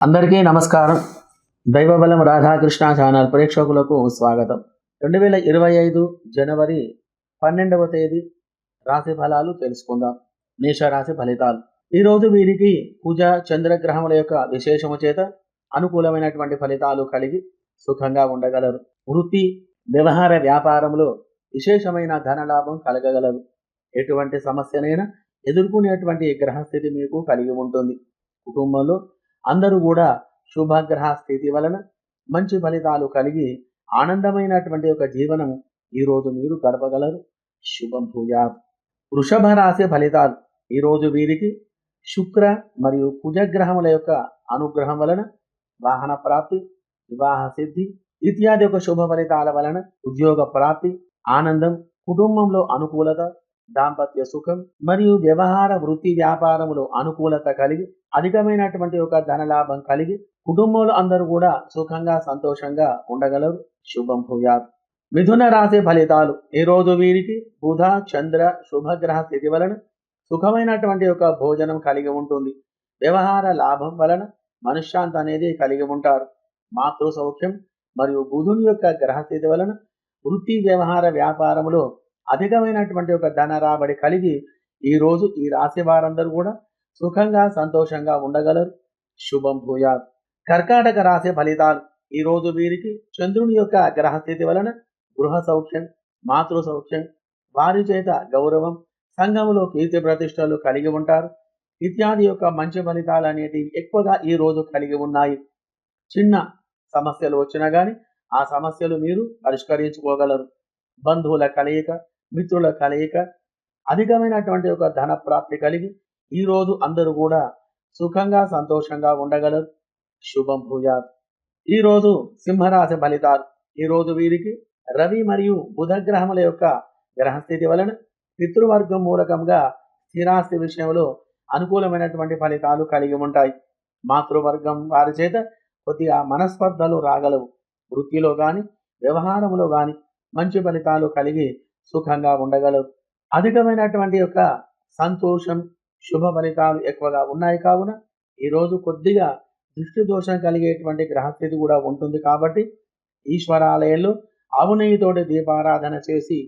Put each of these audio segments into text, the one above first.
అందరికీ నమస్కారం. దైవబలం రాధాకృష్ణ ఛానల్ ప్రేక్షకులకు స్వాగతం. రెండు వేల ఇరవై ఐదు జనవరి పన్నెండవ తేదీ రాశి ఫలాలు తెలుసుకుందాం. మేష రాశి ఫలితాలు. ఈరోజు వీరికి పూజ చంద్రగ్రహముల యొక్క విశేషము చేత అనుకూలమైనటువంటి ఫలితాలు కలిగి సుఖంగా ఉండగలరు. వృత్తి వ్యవహార వ్యాపారంలో విశేషమైన ధనలాభం కలగగలరు. ఎటువంటి సమస్యనైనా ఎదుర్కొనేటువంటి గ్రహస్థితి మీకు కలిగి ఉంటుంది. కుటుంబంలో అందరూ కూడా శుభగ్రహ స్థితి వలన మంచి ఫలితాలు కలిగి ఆనందమైనటువంటి ఒక జీవనం ఈరోజు మీరు గడపగలరు. శుభం పూజ వృషభ రాశి ఫలితాలు ఈరోజు వీరికి శుక్ర మరియు కుజగ్రహముల యొక్క అనుగ్రహం వలన వాహన ప్రాప్తి వివాహ సిద్ధి ఇత్యాది ఒక శుభ ఫలితాల వలన ఉద్యోగ ప్రాప్తి ఆనందం కుటుంబంలో అనుకూలత దాంపత్య సుఖం మరియు వ్యవహార వృత్తి వ్యాపారములో అనుకూలత కలిగి అధికమైనటువంటి ఒక ధనలాభం కలిగి కుటుంబంలో అందరూ కూడా సుఖంగా సంతోషంగా ఉండగలరు. శుభం భూయాత్. మిథున రాశి ఫలితాలు. ఈ రోజు వీరికి బుధ చంద్ర శుభగ్రహ స్థితి వలన సుఖమైనటువంటి ఒక భోజనం కలిగి ఉంటుంది. వ్యవహార లాభం వలన మనశ్శాంతి అనేది కలిగి ఉంటారు. మాతృ సౌఖ్యం మరియు బుధుని యొక్క గ్రహస్థితి వలన వృత్తి వ్యవహార వ్యాపారములో అధికమైనటువంటి ఒక ధన రాబడి కలిగి ఈ రోజు ఈ రాశి వారందరూ కూడా సుఖంగా సంతోషంగా ఉండగలరు. శుభం భూయాత్. కర్కాటక రాశి ఫలితాలు. ఈ రోజు వీరికి చంద్రుని యొక్క గ్రహస్థితి వలన గృహ సౌఖ్యం మాతృ సౌఖ్యం వారి చేత గౌరవం సంఘములో కీర్తి ప్రతిష్టలు కలిగి ఉంటారు. ఇత్యాది యొక్క మంచి ఫలితాలు అనేటివి ఎక్కువగా ఈ రోజు కలిగి ఉన్నాయి. చిన్న సమస్యలు వచ్చినా కానీ ఆ సమస్యలు మీరు పరిష్కరించుకోగలరు. బంధువుల కలయిక మిత్రుల కలయిక అధికమైనటువంటి ఒక ధన ప్రాప్తి కలిగి ఈ రోజు అందరూ కూడా సుఖంగా సంతోషంగా ఉండగలరు. శుభం భూయాత్. ఈ రోజు సింహరాశి ఫలితాలు. ఈ రోజు వీరికి రవి మరియు బుధ గ్రహముల యొక్క గ్రహస్థితి వలన పితృవర్గం మూలకంగా స్థిరాస్తి విషయంలో అనుకూలమైనటువంటి ఫలితాలు కలిగి ఉంటాయి. మాతృవర్గం వారి చేత కొద్దిగా మనస్పర్ధలు రాగలవు. వృత్తిలో కానీ వ్యవహారంలో కానీ మంచి ఫలితాలు కలిగి సుఖంగా ఉండగలరు అధికమైనటువంటి యొక్క సంతోషం శుభ ఫలితాలు ఎక్కువగా ఉన్నాయి కావున ఈరోజు కొద్దిగా దృష్టి దోషం కలిగేటువంటి గ్రహస్థితి కూడా ఉంటుంది కాబట్టి ఈశ్వరాలయంలో ఆవు దీపారాధన చేసి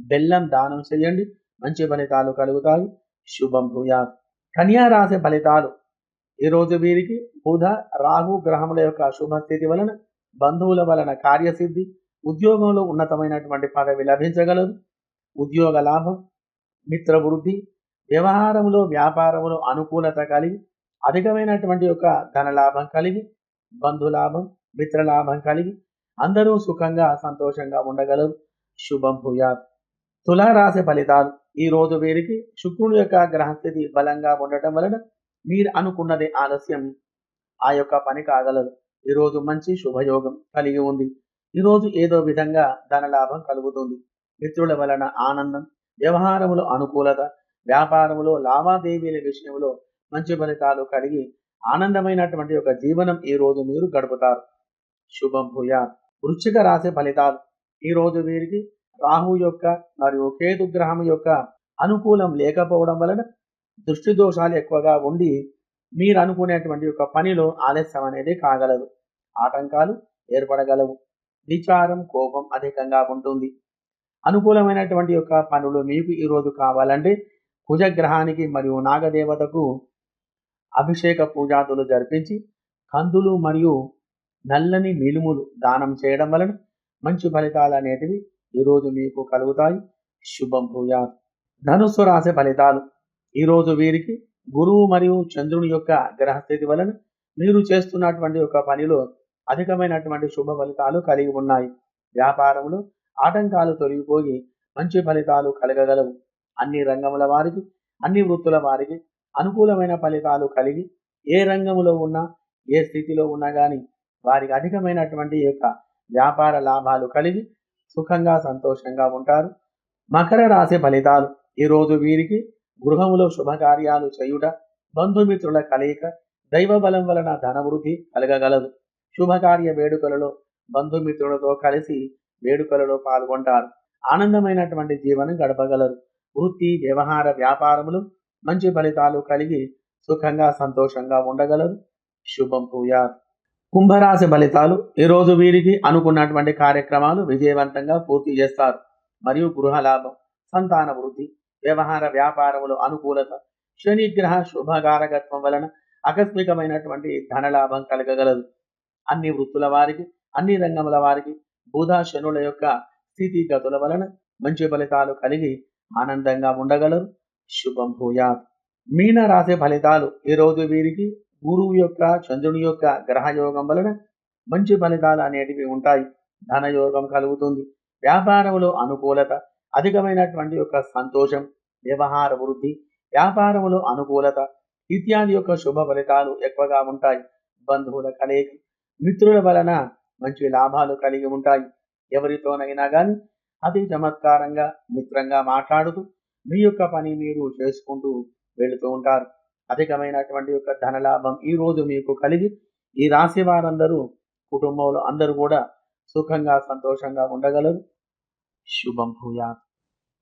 బెల్లం దానం చేయండి. మంచి ఫలితాలు కలుగుతాయి. శుభం భూయాత్. కన్యా రాశి ఫలితాలు. ఈరోజు వీరికి బుధ రాహు గ్రహముల యొక్క శుభస్థితి వలన బంధువుల వలన కార్యసిద్ధి ఉద్యోగంలో ఉన్నతమైనటువంటి పదవి లభించగలదు. ఉద్యోగ లాభం మిత్ర వృద్ధి వ్యవహారంలో వ్యాపారంలో అనుకూలత కలిగి అధికమైనటువంటి యొక్క ధనలాభం కలిగి బంధులాభం మిత్రలాభం కలిగి అందరూ సుఖంగా సంతోషంగా ఉండగలరు. శుభం భూయాత్. తులారాశి ఫలితాలు. ఈ రోజు వీరికి శుక్రుని యొక్క గ్రహస్థితి బలంగా ఉండటం వలన మీరు అనుకున్నది ఆలస్యం. ఆ యొక్క పని కాగలదు. ఈరోజు మంచి శుభయోగం కలిగి ఉంది. ఈరోజు ఏదో విధంగా ధనలాభం కలుగుతుంది. మిత్రుల వలన ఆనందం వ్యవహారములో అనుకూలత వ్యాపారములో లావాదేవీల విషయంలో మంచి ఫలితాలు కలిగి ఆనందమైనటువంటి ఒక జీవనం ఈ రోజు మీరు గడుపుతారు. శుభం భూయా. వృశ్చిక రాశి ఫలితాలు. ఈ రోజు వీరికి రాహు యొక్క మరియు కేతు గ్రహం యొక్క అనుకూలం లేకపోవడం వలన దృష్టి దోషాలు ఎక్కువగా ఉండి మీరు అనుకునేటువంటి ఒక పనిలో ఆలస్యం అనేది కాగలదు. ఆటంకాలు ఏర్పడగలవు. విచారం కోపం అధికంగా ఉంటుంది. అనుకూలమైనటువంటి యొక్క పనులు మీకు ఈరోజు కావాలంటే కుజగ్రహానికి మరియు నాగదేవతకు అభిషేక పూజాదులు జరిపించి కందులు మరియు నల్లని నిలుములు దానం చేయడం వలన మంచి ఫలితాలు అనేటివి ఈరోజు మీకు కలుగుతాయి. శుభం భూయాత్. ధనుస్సు రాశి ఫలితాలు. ఈరోజు వీరికి గురువు మరియు చంద్రుని యొక్క గ్రహస్థితి వలన మీరు చేస్తున్నటువంటి ఒక పనిలో అధికమైనటువంటి శుభ ఫలితాలు కలిగి ఉన్నాయి. వ్యాపారంలో ఆటంకాలు తొలగిపోయి మంచి ఫలితాలు కలగగలవు. అన్ని రంగముల వారికి అన్ని వృత్తుల వారికి అనుకూలమైన ఫలితాలు కలిగి ఏ రంగములో ఉన్నా ఏ స్థితిలో ఉన్నా కానీ వారికి అధికమైనటువంటి యొక్క వ్యాపార లాభాలు కలిగి సుఖంగా సంతోషంగా ఉంటారు. మకర రాశి ఫలితాలు. ఈరోజు వీరికి గృహములో శుభకార్యాలు చేయుట బంధుమిత్రుల కలయిక దైవ బలం వలన ధనవృద్ధి కలగగలదు. శుభకార్య వేడుకలలో బంధుమిత్రులతో కలిసి వేడుకలలో పాల్గొంటారు. ఆనందమైనటువంటి జీవనం గడపగలరు. వృత్తి వ్యవహార వ్యాపారములు మంచి ఫలితాలు కలిగి సుఖంగా సంతోషంగా ఉండగలరు. శుభం భూయాత్. కుంభరాశి ఫలితాలు ఈ రోజు వీరికి అనుకున్నటువంటి కార్యక్రమాలు విజయవంతంగా పూర్తి చేస్తారు. మరియు గృహ లాభం సంతాన వృద్ధి వ్యవహార వ్యాపారములు అనుకూలత శనిగ్రహ శుభకారకత్వం వలన ఆకస్మికమైనటువంటి ధనలాభం కలగగలదు. అన్ని వృత్తుల వారికి అన్ని రంగముల వారికి బుధ శనుల యొక్క స్థితిగతుల వలన మంచి ఫలితాలు కలిగి ఆనందంగా ఉండగలరు. శుభం భూయాత్. మీన రాశి ఫలితాలు ఈ రోజు వీరికి గురువు యొక్క చంద్రుని యొక్క గ్రహయోగం వలన మంచి ఫలితాలు అనేటివి ఉంటాయి. ధనయోగం కలుగుతుంది. వ్యాపారములో అనుకూలత అధికమైనటువంటి యొక్క సంతోషం వ్యవహార వృద్ధి వ్యాపారములో అనుకూలత ఇత్యాది యొక్క శుభ ఫలితాలు ఎక్కువగా ఉంటాయి. బంధువుల కలయిక మిత్రుల వలన మంచి లాభాలు కలిగి ఉంటాయి. ఎవరితోనైనా కానీ అతి చమత్కారంగా మిత్రంగా మాట్లాడుతూ మీ యొక్క పని మీరు చేసుకుంటూ వెళుతూ ఉంటారు. అధికమైనటువంటి యొక్క ధనలాభం ఈ రోజు మీకు కలిగి ఈ రాశి వారందరూ కుటుంబంలో అందరూ కూడా సుఖంగా సంతోషంగా ఉండగలరు. శుభం భూయాత్.